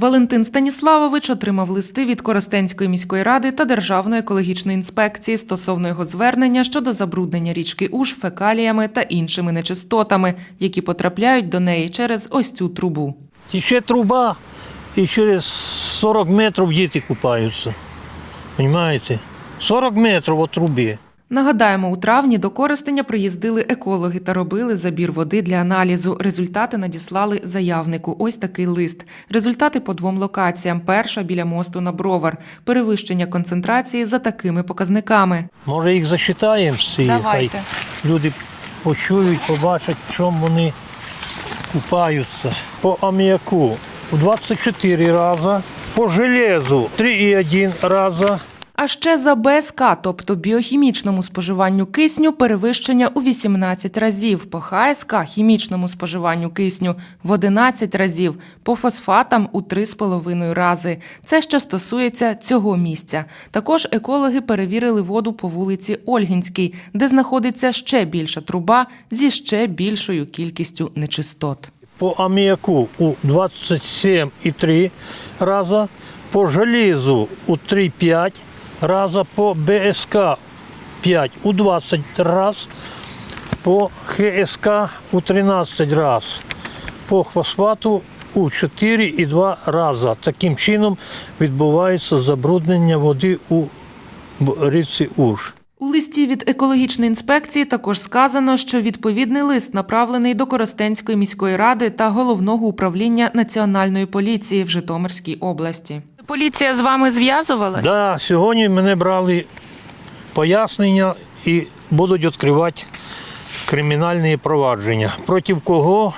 Валентин Станіславович отримав листи від Коростенської міської ради та Державної екологічної інспекції стосовно його звернення щодо забруднення річки Уж фекаліями та іншими нечистотами, які потрапляють до неї через ось цю трубу. Тече труба, і через 40 метрів діти купаються. Понимаєте? 40 метрів від труби. Нагадаємо, у травні до Коростеня приїздили екологи та робили забір води для аналізу. Результати надіслали заявнику. Ось такий лист. Результати по двом локаціям. Перша біля мосту на Бровар. Перевищення концентрації за такими показниками. Може їх засчитаємо всі, Давайте. хай люди почують, побачать, в чому вони купаються. По аміаку 24 рази, по железу 3,1 рази. А ще за БСК, тобто біохімічному споживанню кисню, перевищення у 18 разів, по ХСК – хімічному споживанню кисню в 11 разів, по фосфатам у 3,5 рази. Це що стосується цього місця. Також екологи перевірили воду по вулиці Ольгінській, де знаходиться ще більша труба зі ще більшою кількістю нечистот. по аміаку у 27,3 рази, по железу у 3,5 рази, по БСК 5 у 20 раз, по ХСК у 13 раз, по фосфату у 4,2 рази. Таким чином відбувається забруднення води у річці Уж. У листі від екологічної інспекції також сказано, що відповідний лист направлений до Коростенської міської ради та головного управління національної поліції в Житомирській області. Поліція з вами зв'язувалася? Да, сьогодні мене брали пояснення і будуть відкривати кримінальні провадження. Проти кого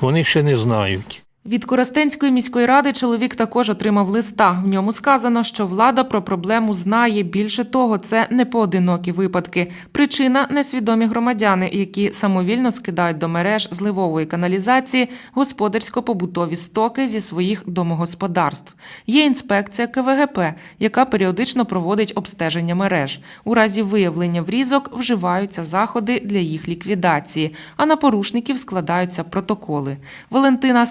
вони ще не знають. Від Коростенської міської ради чоловік також отримав листа. В ньому сказано, що влада про проблему знає. Більше того, це не поодинокі випадки. Причина несвідомі громадяни, які самовільно скидають до мереж зливової каналізації господарсько-побутові стоки зі своїх домогосподарств. Є інспекція КВГП, яка періодично проводить обстеження мереж. У разі виявлення врізок вживаються заходи для їх ліквідації, а на порушників складаються протоколи. Валентина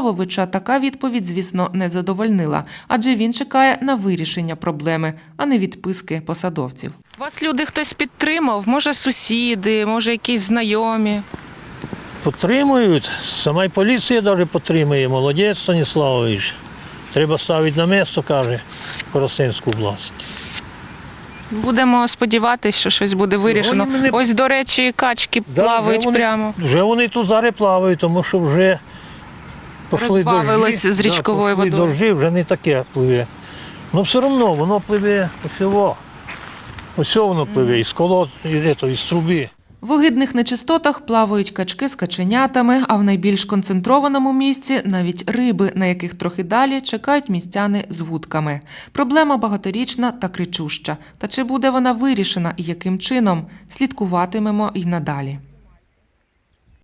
Станіславовича така відповідь, звісно, не задовольнила, адже він чекає на вирішення проблеми, а не відписки посадовців. Вас люди хтось підтримав? Може, сусіди, може, якісь знайомі. Підтримують, сама й поліція навіть підтримує. Молодець Станіславович. Треба ставити на місто, каже Коростенську область. Будемо сподіватися, що щось буде вирішено. Вони мене- Ось, до речі, качки Да, плавають вже вони, прямо. Вже вони тут зараз плавають, тому що вже Розбавилось дожді. з річковою да, водою. дожді, вже не таке пливе. Ну все одно воно пливе усього. Ось воно пливе, із колод, і, із труби. В огидних нечистотах плавають качки з каченятами, а в найбільш концентрованому місці навіть риби, на яких трохи далі чекають містяни з вудками. Проблема багаторічна та кричуща. Та чи буде вона вирішена і яким чином? Слідкуватимемо й надалі.